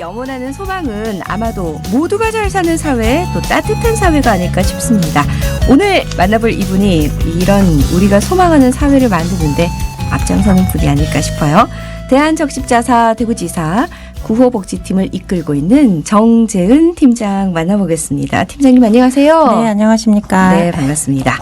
영원하는 소망은 아마도 모두가 잘 사는 사회, 또 따뜻한 사회가 아닐까 싶습니다. 오늘 만나볼 이분이 이런 우리가 소망하는 사회를 만드는데 앞장서는 분이 아닐까 싶어요. 대한적십자사 대구지사 구호복지팀을 이끌고 있는 정재은 팀장 만나보겠습니다. 팀장님 안녕하세요. 네, 안녕하십니까. 네, 반갑습니다.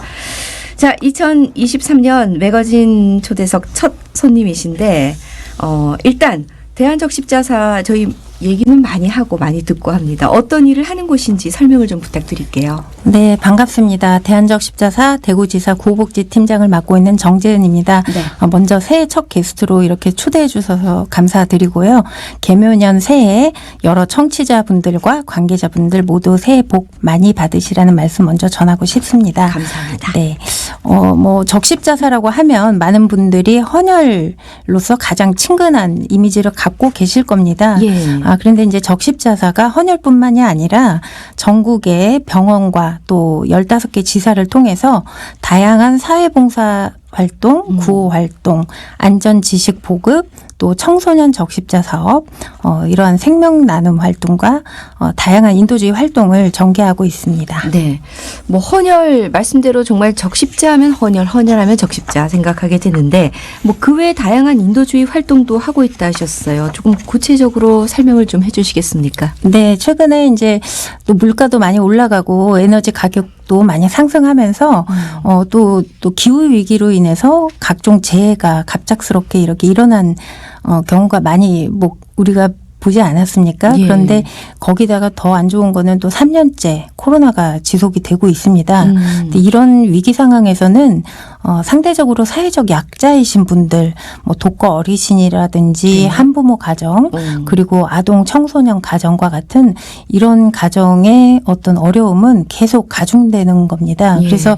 자, 2023년 매거진 초대석 첫 손님이신데, 어, 일단, 대한적 십자사 저희 얘기는 많이 하고 많이 듣고 합니다. 어떤 일을 하는 곳인지 설명을 좀 부탁드릴게요. 네, 반갑습니다. 대한적 십자사 대구지사 구호복지 팀장을 맡고 있는 정재은입니다. 네. 어, 먼저 새해 첫 게스트로 이렇게 초대해 주셔서 감사드리고요. 개묘년 새해 여러 청취자분들과 관계자분들 모두 새해 복 많이 받으시라는 말씀 먼저 전하고 싶습니다. 감사합니다. 네. 어, 뭐, 적십자사라고 하면 많은 분들이 헌혈로서 가장 친근한 이미지를 갖고 계실 겁니다. 예. 아, 그런데 이제 적십자사가 헌혈뿐만이 아니라 전국의 병원과 또 15개 지사를 통해서 다양한 사회봉사 활동, 음. 구호 활동, 안전 지식 보급, 또 청소년 적십자 사업, 어, 이러한 생명 나눔 활동과 어, 다양한 인도주의 활동을 전개하고 있습니다. 네. 뭐, 헌혈, 말씀대로 정말 적십자 하면 헌혈, 헌혈하면 적십자 생각하게 되는데, 뭐, 그 외에 다양한 인도주의 활동도 하고 있다 하셨어요. 조금 구체적으로 설명을 좀 해주시겠습니까? 네, 최근에 이제 또 물가도 많이 올라가고 에너지 가격 도 많이 상승하면서 어, 또, 또 기후 위기로 인해서 각종 재해가 갑작스럽게 이렇게 일어난 어, 경우가 많이 뭐 우리가 보지 않았습니까? 예. 그런데 거기다가 더 안 좋은 거는 또 3년째 코로나가 지속이 되고 있습니다. 음. 근데 이런 위기 상황에서는 어, 상대적으로 사회적 약자이신 분들, 뭐 독거 어르신이라든지 네. 한부모 가정, 음. 그리고 아동 청소년 가정과 같은 이런 가정의 어떤 어려움은 계속 가중되는 겁니다. 예. 그래서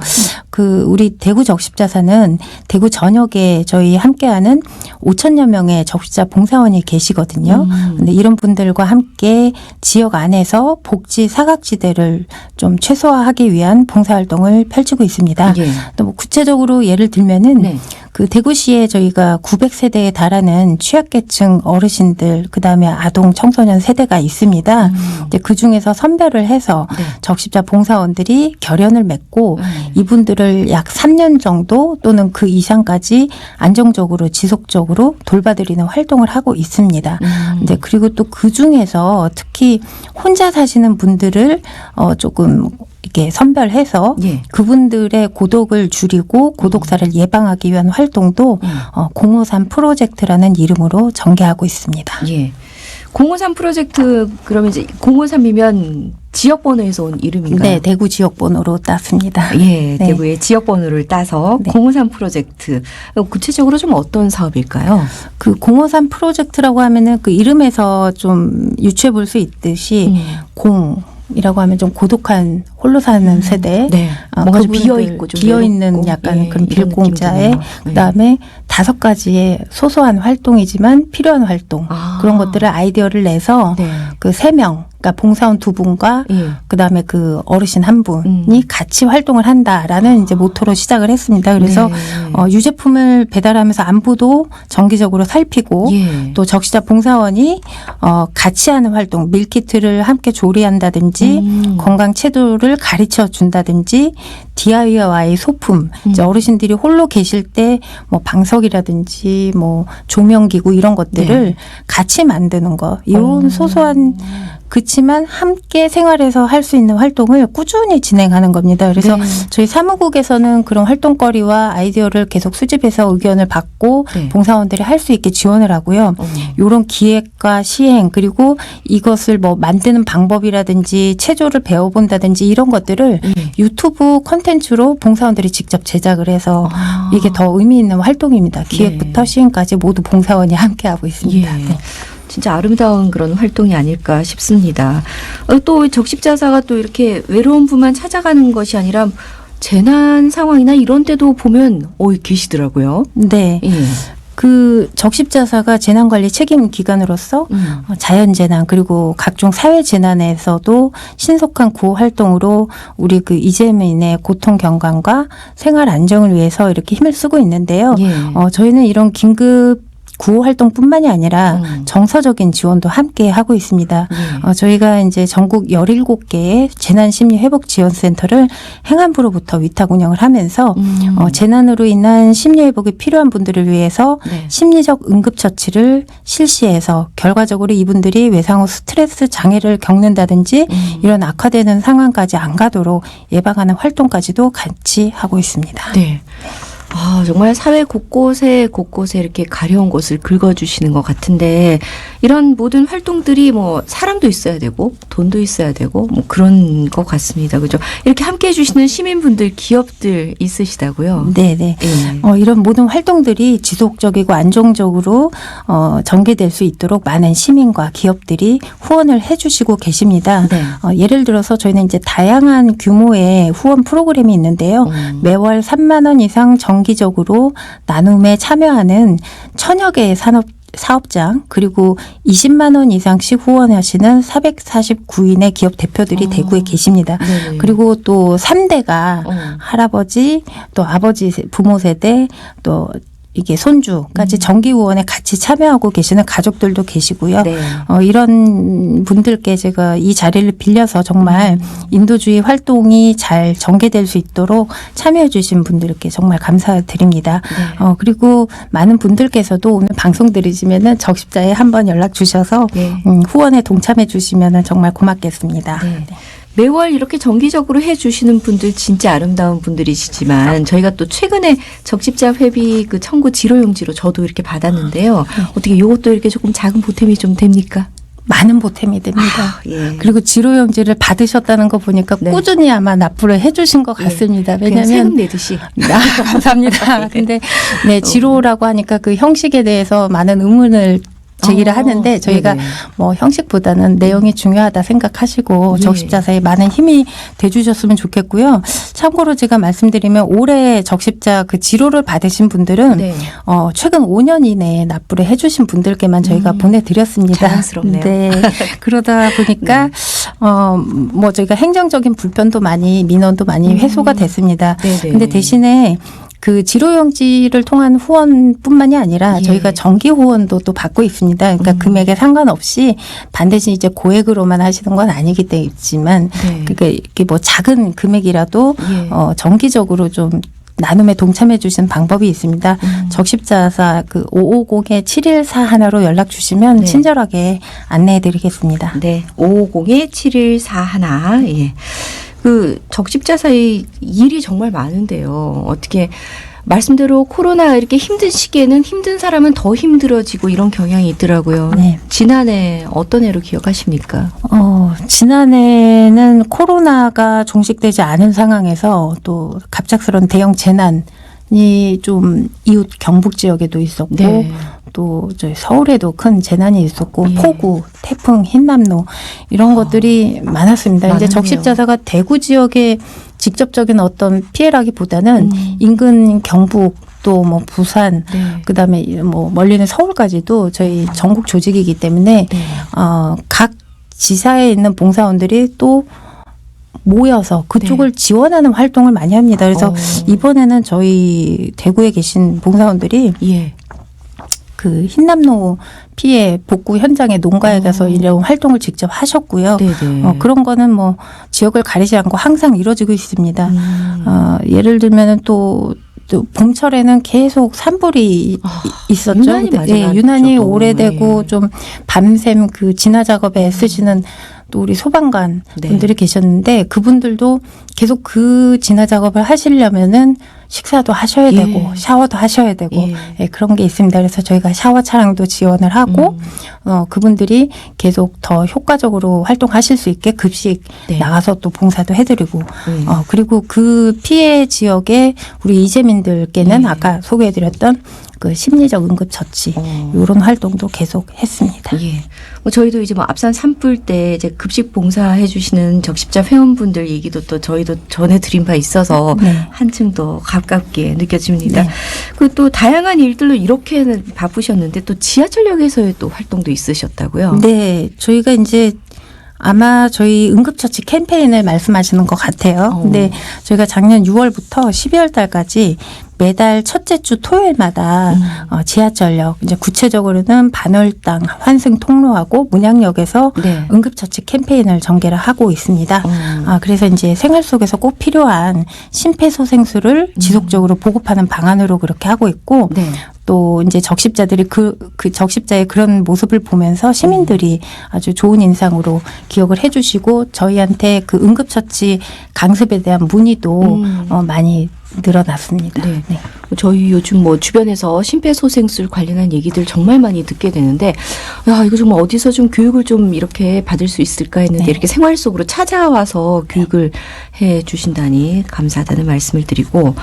그 우리 대구 적십자사는 대구 전역에 저희 함께하는 5천여 명의 적십자 봉사원이 계시거든요. 음. 근데 이런 분들과 함께 지역 안에서 복지 사각지대를 좀 최소화하기 위한 봉사활동을 펼치고 있습니다. 예. 또 뭐 구체적으로 예를 들면은 네. 그 대구시에 저희가 900세대에 달하는 취약계층 어르신들 그다음에 아동 청소년 세대가 있습니다. 음. 이제 그 중에서 선별을 해서 네. 적십자 봉사원들이 결연을 맺고 음. 이분들을 약 3년 정도 또는 그 이상까지 안정적으로 지속적으로 돌봐드리는 활동을 하고 있습니다. 음. 이제 그리고 또 그 중에서 특히 혼자 사시는 분들을 어 조금 이렇게 선별해서 예. 그분들의 고독을 줄이고 고독사를 예방하기 위한 활동도 음. 어, 053 프로젝트라는 이름으로 전개하고 있습니다. 예. 053 프로젝트 그러면 이제 053이면 지역 번호에서 온 이름인가요? 네, 대구 지역 번호로 땄습니다. 예, 네. 대구의 지역 번호를 따서 네. 053 프로젝트. 구체적으로 좀 어떤 사업일까요? 그 053 프로젝트라고 하면은 그 이름에서 좀 유추해 볼 수 있듯이 음. 공 이라고 하면 좀 고독한 홀로 사는 세대 네. 아, 뭔가 좀 그분들 비어 있고 좀 비어 있는 약간 예, 그런 빌공자에 드네요. 그다음에 다섯 가지의 소소한 활동이지만 필요한 활동 아. 그런 것들을 아이디어를 내서 네. 그세 명 그러니까 봉사원 두 분과 예. 그다음에 그 어르신 한 분이 음. 같이 활동을 한다라는 이제 모토로 시작을 했습니다. 그래서 네. 어, 유제품을 배달하면서 안부도 정기적으로 살피고 예. 또 적시자 봉사원이 어, 같이 하는 활동 밀키트를 함께 조리한다든지 음. 건강 채도를 가르쳐 준다든지 DIY 소품 이제 음. 어르신들이 홀로 계실 때 뭐 방석이라든지 뭐 조명 기구 이런 것들을 네. 같이 만드는 거 이런 어. 소소한 그치만 함께 생활에서 할 수 있는 활동을 꾸준히 진행하는 겁니다. 그래서 네. 저희 사무국에서는 그런 활동거리와 아이디어를 계속 수집해서 의견을 받고 네. 봉사원들이 할 수 있게 지원을 하고요. 어. 요런 기획과 시행 그리고 이것을 뭐 만드는 방법이라든지 체조를 배워본다든지 이런 것들을 예. 유튜브 콘텐츠로 봉사원들이 직접 제작을 해서 아. 이게 더 의미 있는 활동입니다. 기획부터 네. 시행까지 모두 봉사원이 함께하고 있습니다. 예. 네. 진짜 아름다운 그런 활동이 아닐까 싶습니다. 어, 또 적십자사가 또 이렇게 외로운 분만 찾아가는 것이 아니라 재난 상황이나 이런 때도 보면 어 계시더라고요. 네. 예. 그 적십자사가 재난관리 책임 기관으로서 음. 어, 자연재난 그리고 각종 사회재난에서도 신속한 구호 활동으로 우리 그 이재민의 고통 경감과 생활 안정을 위해서 이렇게 힘을 쓰고 있는데요. 예. 어, 저희는 이런 긴급 구호 활동뿐만이 아니라 음. 정서적인 지원도 함께 하고 있습니다. 예. 어, 저희가 이제 전국 17개의 재난 심리 회복 지원 센터를 행안부로부터 위탁 운영을 하면서 음. 어, 재난으로 인한 심리 회복이 필요한 분들을 위해서 네. 심리적 응급 처치를 실시해서 결과적으로 이분들이 외상 후 스트레스 장애를 겪는다든지 음. 이런 악화되는 상황까지 안 가도록 예방하는 활동까지도 같이 하고 있습니다. 네. 아, 정말 사회 곳곳에 곳곳에 이렇게 가려운 곳을 긁어주시는 것 같은데 이런 모든 활동들이 뭐 사람도 있어야 되고 돈도 있어야 되고 뭐 그런 것 같습니다. 그죠? 이렇게 함께 해주시는 시민분들, 기업들 있으시다고요? 네, 네. 예. 어, 이런 모든 활동들이 지속적이고 안정적으로 어, 전개될 수 있도록 많은 시민과 기업들이 후원을 해주시고 계십니다. 네. 어, 예를 들어서 저희는 이제 다양한 규모의 후원 프로그램이 있는데요. 음. 매월 3만 원 이상 정 기적으로 나눔에 참여하는 천여 개의 산업 사업장 그리고 20만 원 이상씩 후원하시는 449인의 기업 대표들이 어. 대구에 계십니다. 네네. 그리고 또 3대가 어. 할아버지 또 아버지 세- 부모 세대 또 이게 손주까지 음. 정기 후원에 같이 참여하고 계시는 가족들도 계시고요. 네. 어, 이런 분들께 제가 이 자리를 빌려서 정말 음. 인도주의 활동이 잘 전개될 수 있도록 참여해 주신 분들께 정말 감사드립니다. 네. 어, 그리고 많은 분들께서도 오늘 방송 들으시면은 적십자에 한번 연락 주셔서 네. 음, 후원에 동참해 주시면은 정말 고맙겠습니다. 네. 매월 이렇게 정기적으로 해주시는 분들 진짜 아름다운 분들이시지만 저희가 또 최근에 적십자 회비 그 청구 지로용지로 저도 이렇게 받았는데요. 어떻게 이것도 이렇게 조금 작은 보탬이 좀 됩니까? 많은 보탬이 됩니다. 예. 그리고 지로용지를 받으셨다는 거 보니까 네. 꾸준히 아마 납부를 해주신 것 예. 같습니다. 세금 왜냐하면 내듯이. 아, 감사합니다. 네. 근데 네 지로라고 하니까 그 형식에 대해서 많은 의문을 제기를 어, 하는데 저희가 네네. 뭐 형식보다는 내용이 중요하다 생각하시고 예. 적십 자사에 많은 힘이 돼 주셨으면 좋겠고요. 참고로 제가 말씀드리면 올해 적십자 그 지로를 받으신 분들은 네. 어, 최근 5년 이내에 납부를 해 주신 분들께만 저희가 음, 보내 드렸습니다. 자랑스럽네요. 네. 그러다 보니까 어, 뭐 저희가 행정적인 불편도 많이 민원도 많이 음. 회수가 됐습니다. 네네. 근데 대신에 그 지로용지를 통한 후원뿐만이 아니라 예. 저희가 정기 후원도 또 받고 있습니다. 그러니까 음. 금액에 상관없이 반드시 이제 고액으로만 하시는 건 아니기 때문이지만 네. 그게 이렇게 뭐 작은 금액이라도 예. 어 정기적으로 좀 나눔에 동참해 주시는 방법이 있습니다. 음. 적십자사 그 550에 714 하나로 연락 주시면 네. 친절하게 안내해 드리겠습니다. 네. 550-7141. 예. 그 적십자사의 일이 정말 많은데요. 어떻게 말씀대로 코로나 이렇게 힘든 시기에는 힘든 사람은 더 힘들어지고 이런 경향이 있더라고요. 네. 지난해 어떤 해로 기억하십니까? 어, 지난해는 코로나가 종식되지 않은 상황에서 또 갑작스러운 대형 재난이 좀 이웃 경북 지역에도 있었고 네. 또 저희 서울에도 큰 재난이 있었고 예. 폭우, 태풍, 흰남노 이런 것들이 많았습니다. 많았네요. 이제 적십자사가 대구 지역에 직접적인 어떤 피해라기보다는 음. 인근 경북 또 뭐 부산 네. 그다음에 뭐 멀리는 서울까지도 저희 전국 조직이기 때문에 네. 어, 각 지사에 있는 봉사원들이 또 모여서 그쪽을 지원하는 활동을 많이 합니다. 그래서 네. 어. 이번에는 저희 대구에 계신 봉사원들이 예. 그 흰남노 피해 복구 현장에 농가에 어. 가서 이런 활동을 직접 하셨고요. 네네. 어, 그런 거는 뭐 지역을 가리지 않고 항상 이루어지고 있습니다. 음. 어, 예를 들면은 또, 또 봄철에는 계속 산불이 아, 이- 있었죠. 유난히. 예, 유난히. 오래되고 예. 좀 밤샘 그 진화 작업에 애쓰시는 또 우리 소방관 네. 분들이 계셨는데 그분들도 계속 그 진화 작업을 하시려면은 식사도 하셔야 예. 되고 샤워도 하셔야 되고 예. 예, 그런 게 있습니다. 그래서 저희가 샤워 차량도 지원을 하고 음. 어, 그분들이 계속 더 효과적으로 활동하실 수 있게 급식 네. 나가서 또 봉사도 해드리고 음. 어, 그리고 그 피해 지역에 우리 이재민들께는 예. 아까 소개해드렸던 그 심리적 응급처치 어. 이런 활동도 계속 했습니다. 예. 뭐 저희도 이제 뭐 앞산 산불 때 이제 급식 봉사해 주시는 적십자 회원분들 얘기도 또 저희도 전해 드린 바 있어서 네. 한층 더 가깝게 느껴집니다. 네. 그또 다양한 일들로 이렇게 바쁘셨는데 또 지하철역에서의 또 활동도 있으셨다고요? 네, 저희가 이제 아마 저희 응급처치 캠페인을 말씀하시는 것 같아요. 어. 근데 저희가 작년 6월부터 12월 달까지 매달 첫째 주 토요일마다 음. 어, 지하철역 이제 구체적으로는 반월당 환승 통로하고 문양역에서 네. 응급처치 캠페인을 전개를 하고 있습니다. 어. 아, 그래서 이제 생활 속에서 꼭 필요한 심폐소생술을 지속적으로 보급하는 방안으로 그렇게 하고 있고 네. 또 이제 적십자들이 그, 그 적십자의 그런 모습을 보면서 시민들이 아주 좋은 인상으로 기억을 해주시고 저희한테 그 응급처치 강습에 대한 문의도 음. 어, 많이 늘어났습니다. 네. 저희 요즘 뭐 주변에서 심폐소생술 관련한 얘기들 정말 많이 듣게 되는데 야 이거 정말 어디서 좀 교육을 좀 이렇게 받을 수 있을까 했는데 네. 이렇게 생활 속으로 찾아와서 교육을 해 주신다니 감사하다는 말씀을 드리고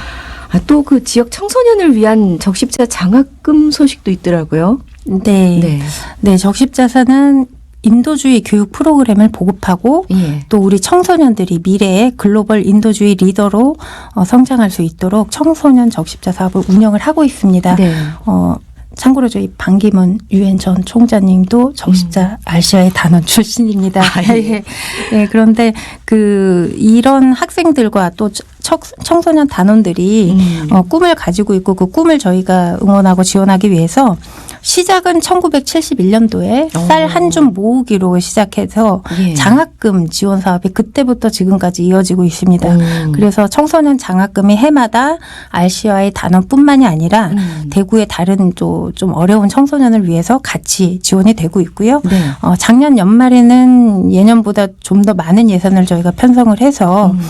아, 또 그 지역 청소년을 위한 적십자 장학금 소식도 있더라고요. 네. 네. 네. 적십자사는 인도주의 교육 프로그램을 보급하고 예. 또 우리 청소년들이 미래의 글로벌 인도주의 리더로 어, 성장할 수 있도록 청소년 적십자 사업을 운영을 하고 있습니다. 네. 어, 참고로 저희 반기문 유엔 전 총장님도 적십자 아시아의 단원 출신입니다. 음. 아, 예. 네, 그런데 그 이런 학생들과 또 청- 청소년 단원들이 음. 어, 꿈을 가지고 있고 그 꿈을 저희가 응원하고 지원하기 위해서 시작은 1971년도에 오. 쌀한 줌 모으기로 시작해서 예. 장학금 지원 사업이 그때부터 지금까지 이어지고 있습니다. 음. 그래서 청소년 장학금이 해마다 RC와의 단원뿐만이 아니라 음. 대구의 다른 또 좀 어려운 청소년을 위해서 같이 지원이 되고 있고요. 네. 어, 작년 연말에는 예년보다 좀 더 많은 예산을 저희가 편성을 해서 음.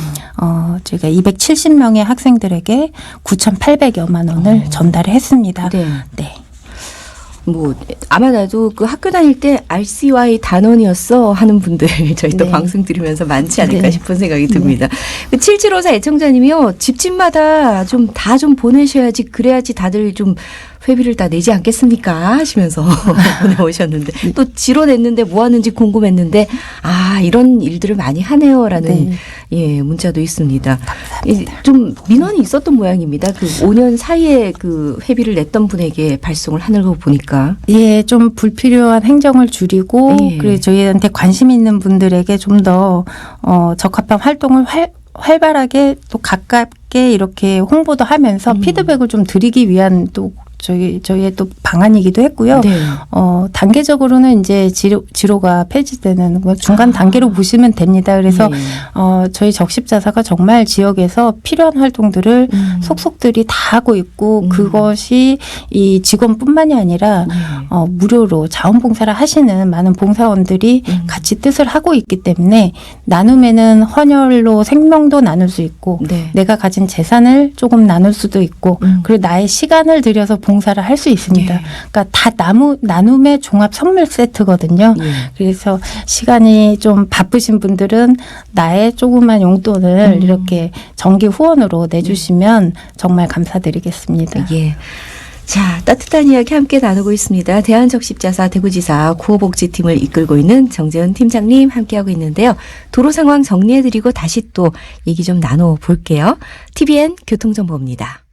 어, 저희가 270명의 학생들에게 9,800여만 원을 어. 전달을 했습니다. 네. 네. 뭐 아마 나도 그 학교 다닐 때 RCY 단원이었어 하는 분들 저희 또 네. 방송 들으면서 많지 않을까 네. 싶은 생각이 듭니다. 그7754 애청자님이요 집집마다 좀 다좀 보내셔야지 그래야지 다들 좀 회비를 다 내지 않겠습니까 하시면서 보내오셨는데 네. 또 지로 냈는데 뭐 하는지 궁금했는데 아 이런 일들을 많이 하네요라는 네. 예 문자도 있습니다. 이, 좀 민원이 있었던 모양입니다. 그 5년 사이에 그 회비를 냈던 분에게 발송을 하는 거 보니까. 예, 좀 불필요한 행정을 줄이고 예. 그리고 저희한테 관심 있는 분들에게 좀 더 어, 적합한 활동을 활, 활발하게 또 가깝게 이렇게 홍보도 하면서 음. 피드백을 좀 드리기 위한 또 저희 저희의 또 방안이기도 했고요. 네. 어, 단계적으로는 이제 지로, 지로가 폐지되는 거 중간 아. 단계로 보시면 됩니다. 그래서 네. 어, 저희 적십자사가 정말 지역에서 필요한 활동들을 음. 속속들이 다 하고 있고 음. 그것이 이 직원뿐만이 아니라 네. 어, 무료로 자원봉사를 하시는 많은 봉사원들이 음. 같이 뜻을 하고 있기 때문에 나눔에는 헌혈로 생명도 나눌 수 있고 네. 내가 가진 재산을 조금 나눌 수도 있고 음. 그리고 나의 시간을 들여서 봉사를 할 수 있습니다. 예. 그러니까 다 나무, 나눔의 종합 선물 세트거든요. 예. 그래서 시간이 좀 바쁘신 분들은 나의 조그만 용돈을 음. 이렇게 정기 후원으로 내주시면 정말 감사드리겠습니다. 예. 자, 따뜻한 이야기 함께 나누고 있습니다. 대한적십자사 대구지사 구호복지팀을 이끌고 있는 정재은 팀장님 함께하고 있는데요. 도로 상황 정리해드리고 다시 또 얘기 좀 나눠볼게요. TVN 교통정보입니다.